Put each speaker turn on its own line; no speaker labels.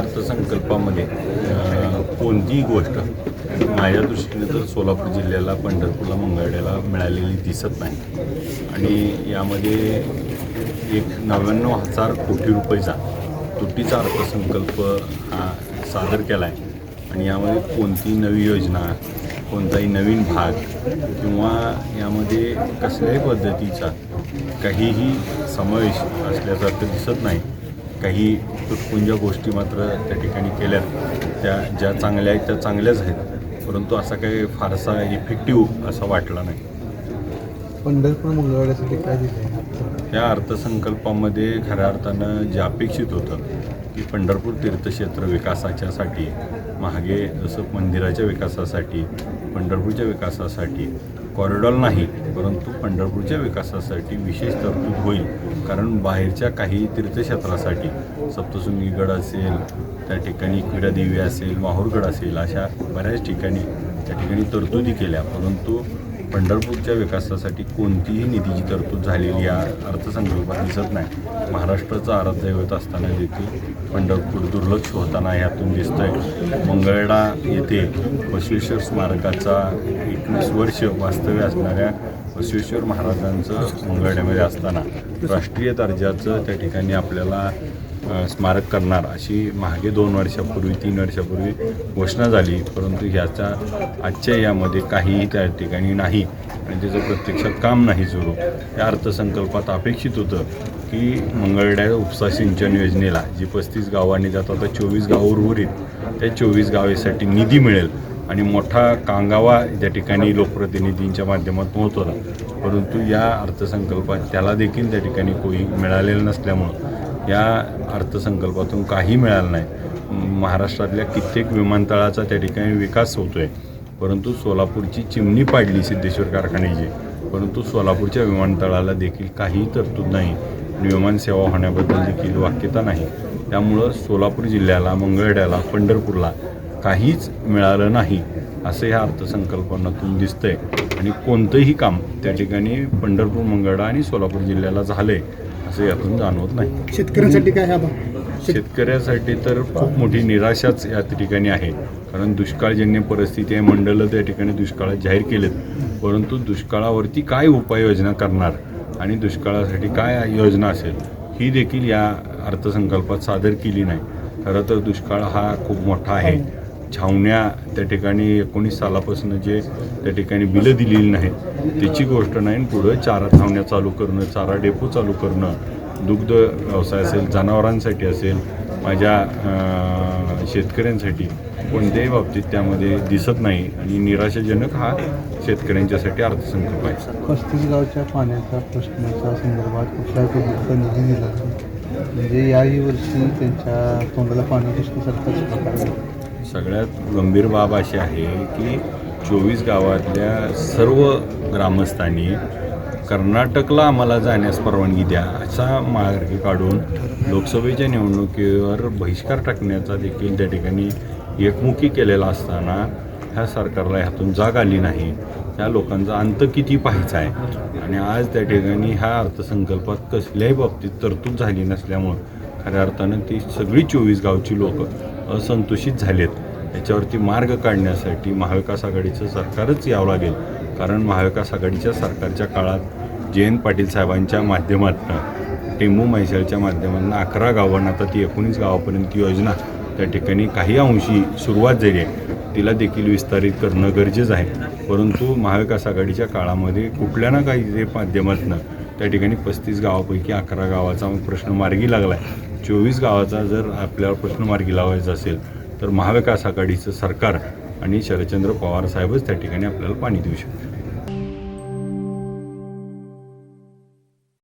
अर्थसंकल्पामध्ये कोणतीही गोष्ट माझ्या दृष्टीने तर सोलापूर जिल्ह्याला पंढरपूरला मंगळवेढ्याला मिळालेली दिसत नाही. आणि यामध्ये एक नव्याण्णव हजार कोटी रुपयेचा तुटीचा अर्थसंकल्प हा सादर केला आहे आणि यामध्ये कोणती नवी योजना कोणताही नवीन भाग किंवा यामध्ये कसल्याही पद्धतीचा काहीही समावेश असल्यासारखं दिसत नाही. काही तुटपुंजा गोष्टी मात्र त्या ठिकाणी केल्यात. त्या ज्या चांगल्या आहेत त्या चांगल्याच आहेत. परंतु असा काही फारसा इफेक्टिव्ह असा वाटला नाही.
पंढरपूर मंगळवाड्यासाठी काय दिलं?
या अर्थसंकल्पामध्ये खऱ्या अर्थानं जे अपेक्षित होतं की पंढरपूर तीर्थक्षेत्र विकासाच्यासाठी मागे जसं मंदिराच्या विकासासाठी पंढरपूरच्या विकासासाठी कॉरिडॉर नाही परंतु पंढरपूरच्या विकासासाठी विशेष तरतूद होईल कारण बाहेरच्या काही तीर्थक्षेत्रासाठी सप्तशृंगीगड असेल त्या ठिकाणी क्रीडादेवी असेल माहूरगड असेल अशा बऱ्याच ठिकाणी त्या ठिकाणी तरतुदी केल्या परंतु पंढरपूरच्या विकासासाठी कोणतीही निधीची तरतूद झालेली या अर्थसंकल्पात दिसत नाही. महाराष्ट्राचं आराध्य असताना देखील पंढरपूर दुर्लक्ष होताना यातून दिसतंय. मंगळडा येथे बसवेश्वर स्मारकाचा एकवीस वर्ष वास्तव्य असणाऱ्या बसवेश्वर महाराजांचं मंगळड्यामध्ये असताना राष्ट्रीय दर्जाचं त्या ठिकाणी आपल्याला स्मारक करणार अशी मागे दोन वर्षापूर्वी तीन वर्षापूर्वी घोषणा झाली. परंतु ह्याचा आजच्या यामध्ये काहीही त्या ठिकाणी नाही आणि त्याचं प्रत्यक्षात काम नाही सुरू. या अर्थसंकल्पात अपेक्षित होतं की मंगळड्या उपसा सिंचन योजनेला जी पस्तीस गावांनी जात आता चोवीस गाव उर्वरित त्या चोवीस गावेसाठी निधी मिळेल आणि मोठा कांगावा त्या ठिकाणी लोकप्रतिनिधींच्या माध्यमातून होत होता. परंतु या अर्थसंकल्पात त्याला देखील त्या ठिकाणी कोणी मिळालेलं नसल्यामुळं या अर्थसंकल्पातून काही मिळालं नाही. महाराष्ट्रातल्या कित्येक विमानतळाचा त्या ठिकाणी विकास होतो आहे परंतु सोलापूरची चिमणी पाडली सिद्धेश्वर कारखान्याची. परंतु सोलापूरच्या विमानतळाला देखील काही तरतूद नाही. विमान विमानसेवा होण्याबद्दल देखील वाक्यता नाही. त्यामुळं सोलापूर जिल्ह्याला मंगळवेढ्याला पंढरपूरला काहीच मिळालं नाही असं ह्या अर्थसंकल्पनातून दिसतंय. आणि कोणतंही काम त्या ठिकाणी पंढरपूर मंगळडा आणि सोलापूर जिल्ह्याला झालं आहे असं यातून जाणवत नाही.
शेतकऱ्यांसाठी काय हा
शेतकऱ्यासाठी तर खूप मोठी निराशाच या ठिकाणी आहे. कारण दुष्काळजन्य परिस्थिती आहे मंडळं त्या ठिकाणी दुष्काळात जाहीर केलेत. परंतु दुष्काळावरती काय उपाययोजना करणार आणि दुष्काळासाठी काय योजना असेल ही देखील या अर्थसंकल्पात सादर केली नाही. खरं तर दुष्काळ हा खूप मोठा आहे. छावण्या त्या ठिकाणी एकोणीस सालापासून जे त्या ठिकाणी बिलं दिलेली नाहीत त्याची गोष्ट नाही आणि पुढं चारा छावण्या चालू करणं चारा डेपो चालू करणं दुग्ध व्यवसाय असेल जनावरांसाठी असेल माझ्या शेतकऱ्यांसाठी कोणत्याही बाबतीत त्यामध्ये दिसत नाही आणि निराशाजनक हा शेतकऱ्यांच्यासाठी अर्थसंकल्प आहे.
पस्तीस गावच्या पाण्याच्या प्रश्नाच्या संदर्भात कुठल्या निधी दिला? म्हणजे याही वर्षी त्यांच्या तोंडाला पाणी पुसण्यासारखाच प्रकार
सगळ्यात गंभीर बाब अशी आहे की चोवीस गावातल्या सर्व ग्रामस्थांनी कर्नाटकला आम्हाला जाण्यास परवानगी द्या असा मार्ग काढून लोकसभेच्या निवडणुकीवर बहिष्कार टाकण्याचा देखील त्या ठिकाणी एकमुखी केलेला असताना ह्या सरकारला ह्यातून जाग आली नाही. त्या लोकांचा अंत किती पाहायचा आहे? आणि आज त्या ठिकाणी ह्या अर्थसंकल्पात कसल्याही बाबतीत तरतूद झाली नसल्यामुळं खऱ्या अर्थानं ती सगळी चोवीस गावची लोकं असंतोषित झालेत. याच्यावरती मार्ग काढण्यासाठी महाविकास आघाडीचं सरकारच यावं लागेल. कारण महाविकास आघाडीच्या सरकारच्या काळात जयंत पाटील साहेबांच्या माध्यमातून टेंबू म्हैसाळच्या माध्यमातून अकरा गावांना आता ती एकोणीस गावापर्यंत योजना त्या ठिकाणी काही अंशी सुरुवात झाली आहे. तिला देखील विस्तारित करणं गरजेचं आहे. परंतु महाविकास आघाडीच्या काळामध्ये कुठल्या ना काही जे माध्यमातून त्या ठिकाणी पस्तीस गावापैकी अकरा गावाचा प्रश्न मार्गी लागला आहे चोवीस गावाचा जर आपल्याला प्रश्नमार्गी लावायचा असेल तर महाविकास आघाडीचं सरकार आणि शरदचंद्र पवार साहेबच त्या ठिकाणी आपल्याला पाणी देऊ शकतात